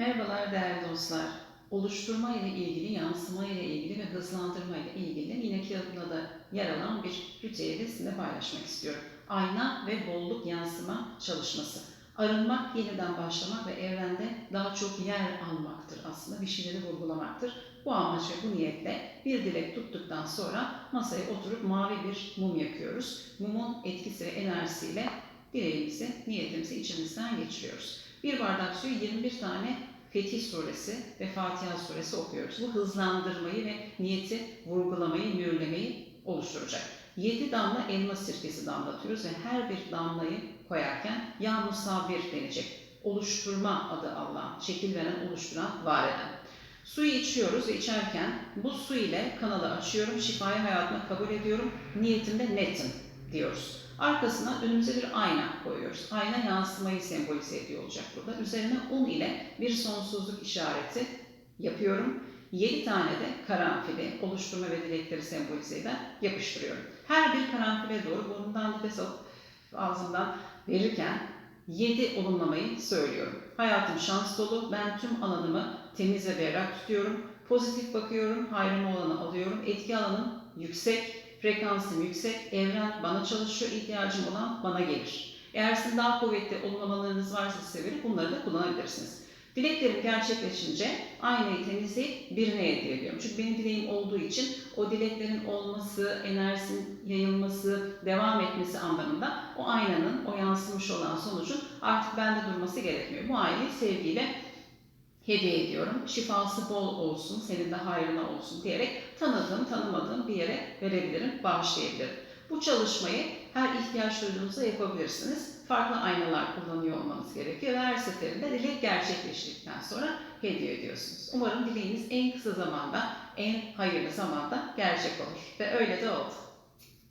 Merhabalar değerli dostlar. Oluşturma ile ilgili, yansıma ile ilgili ve hızlandırma ile ilgili yine kitabımda da yer alan bir ritüeli sizinle paylaşmak istiyorum. Ayna ve bolluk yansıma çalışması. Arınmak, yeniden başlamak ve evrende daha çok yer almaktır aslında. Bir şeyleri vurgulamaktır. Bu amaç ve bu niyetle bir dilek tuttuktan sonra masaya oturup mavi bir mum yakıyoruz. Mumun etkisi ve enerjisiyle dileğimizi, niyetimizi içimizden geçiriyoruz. Bir bardak suyu 21 tane Fetih Suresi ve Fatiha Suresi okuyoruz. Bu hızlandırmayı ve niyeti vurgulamayı, mühürlemeyi oluşturacak. 7 damla elma sirkesi damlatıyoruz ve her bir damlayı koyarken ya musabir denecek. Oluşturma adı Allah, şekil veren, oluşturan, var eden. Suyu içiyoruz ve içerken bu su ile kanalı açıyorum, şifayı hayatıma kabul ediyorum, niyetimde netim diyoruz. Arkasına önümüze bir ayna koyuyoruz. Ayna yansımayı sembolize ediyor olacak burada. Üzerine un ile bir sonsuzluk işareti yapıyorum. 7 tane de karanfili oluşturma ve dilekleri sembolize eden yapıştırıyorum. Her bir karanfile doğru burnundan nefes alıp ağzımdan verirken 7 olumlamayı söylüyorum. Hayatım şans dolu. Ben tüm alanımı temiz ve berrak tutuyorum. Pozitif bakıyorum. Hayrıma olanı alıyorum. Etki alanım yüksek. Frekansım yüksek. Evren bana çalışıyor. ihtiyacım olan bana gelir. Eğer sizin daha kuvvetli olumlamalarınız varsa verip bunları da kullanabilirsiniz. Dileklerim gerçekleşince aynayı temizleyip birine hediye ediyorum. Çünkü benim dileğim olduğu için o dileklerin olması, enerjisinin yayılması, devam etmesi anlamında o aynanın, o yansımış olan sonucun artık bende durması gerekmiyor. Bu aynayı sevgiyle hediye ediyorum. Şifası bol olsun, senin de hayrına olsun diyerek tanıdığım, tanımadığım bir yere verebilirim, bağışlayabilirim. Bu çalışmayı her ihtiyaç duyduğunuzda yapabilirsiniz. Farklı aynalar kullanıyor olmanız gerekiyor ve her seferinde dilek gerçekleştikten sonra hediye ediyorsunuz. Umarım dileğiniz en kısa zamanda, en hayırlı zamanda gerçek olur. Ve öyle de oldu.